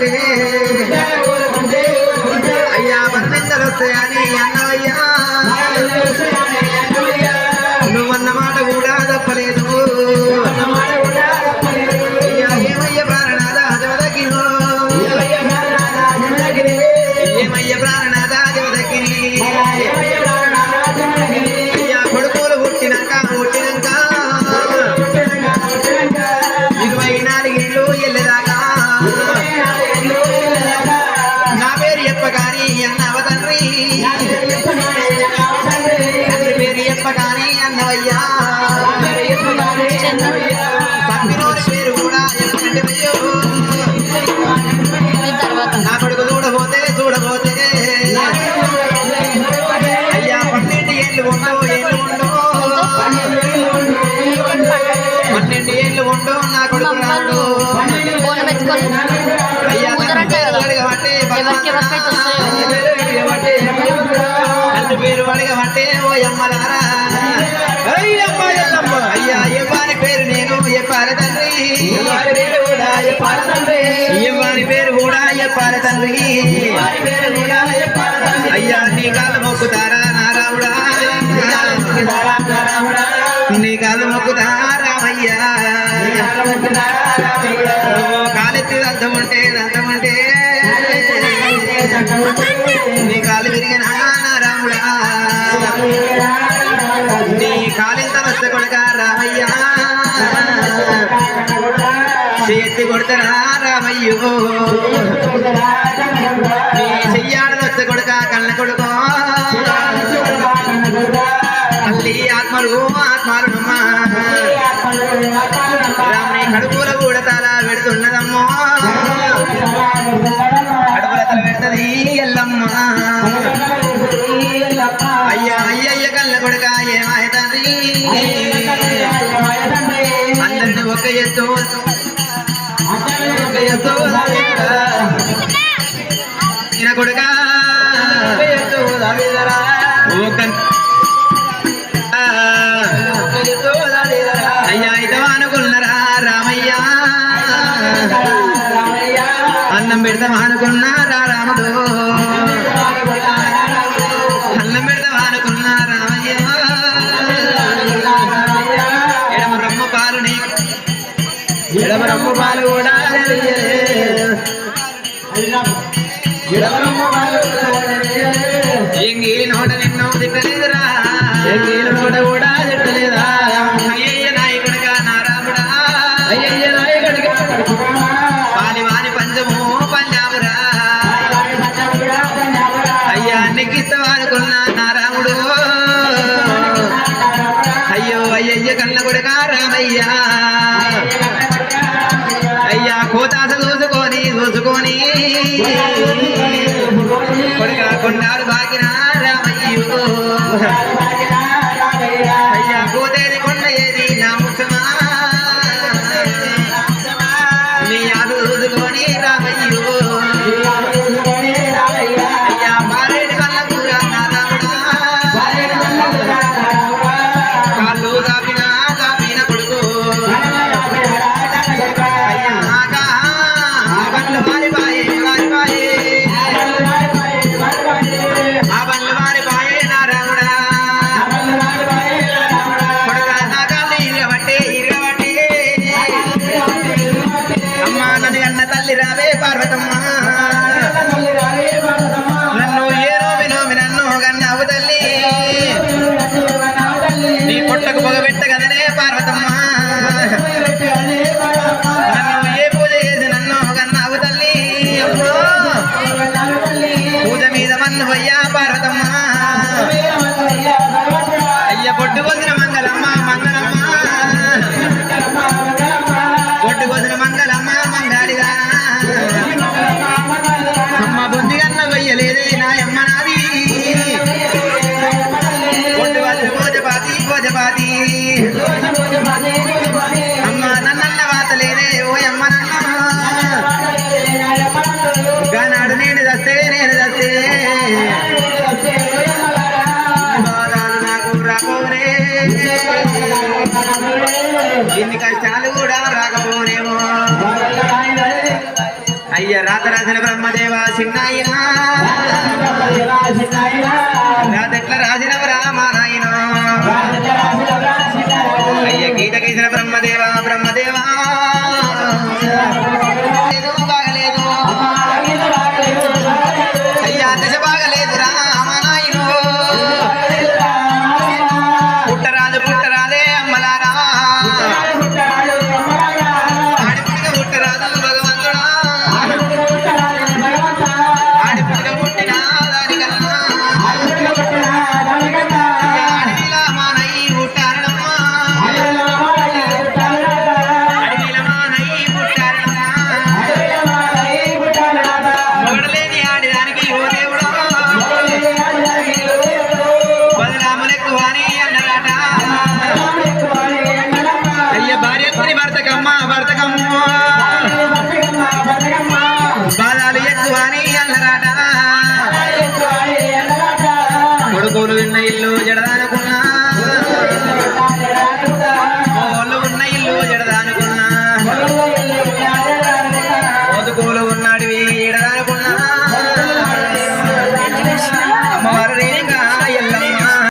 ಬಂದೆ ಅಯ್ಯ ಬಂದಿದ್ದರು ఫోన్ అయ్యా కుదరట్లే కదా. ఎవరికి ఎవరికైతే వస్తాయో. పేరు తండ్రి ఇవ్వని పేరు కూడా తండ్రి అయ్యా నీ కాలు మొక్కుతారా నారాముడా నీ కాలు మొక్కుతారా అయ్యా దంతముంటే దంతముంటే నీ కాలు విరిగిన రాముడా. నీ కాలింత వస్త కొడక రామయ్యా. చేతి కొడతరా రామయ్యో. నీ చెయ్యాడ వస్త కొడక కళ్ళ కొడుకో. తల్లి ఆత్మలు ఆత్మాలునమ్మా రాముని కడుపుల కూడా తల పెడుతున్నదమ్మో. కడుపుల పెడుతుంది ఎల్లమ్మ. అయ్యా అయ్యయ్య కళ్ళ కొడుక ఏమాయ తండ్రి అందరిని ఒక ఎత్తు ఒక ఎత్తు అన్నం పెడతావా అనుకున్నారా రాముడు అన్నం పెడతావా అనుకున్నా రామయ్య ఎడమ రమ్మ పాలు నీ ఎడమ రమ్మ పాలు కూడా ఎంగిలి నోట నిన్ను తిట్టలేదురా ఎంగిలి నోట కూడా తిట్టలేదా అయ్యయ్య రామయ్యా తల్లి రావే పార్వతమ్మ. అయ్య రాజరాజన బ్రహ్మదేవ సిన్నాయినా రాధెట్ల రాజన రామ అయ్య గీత గీసిన బ్రహ్మదేవ బ్రహ్మ Mama.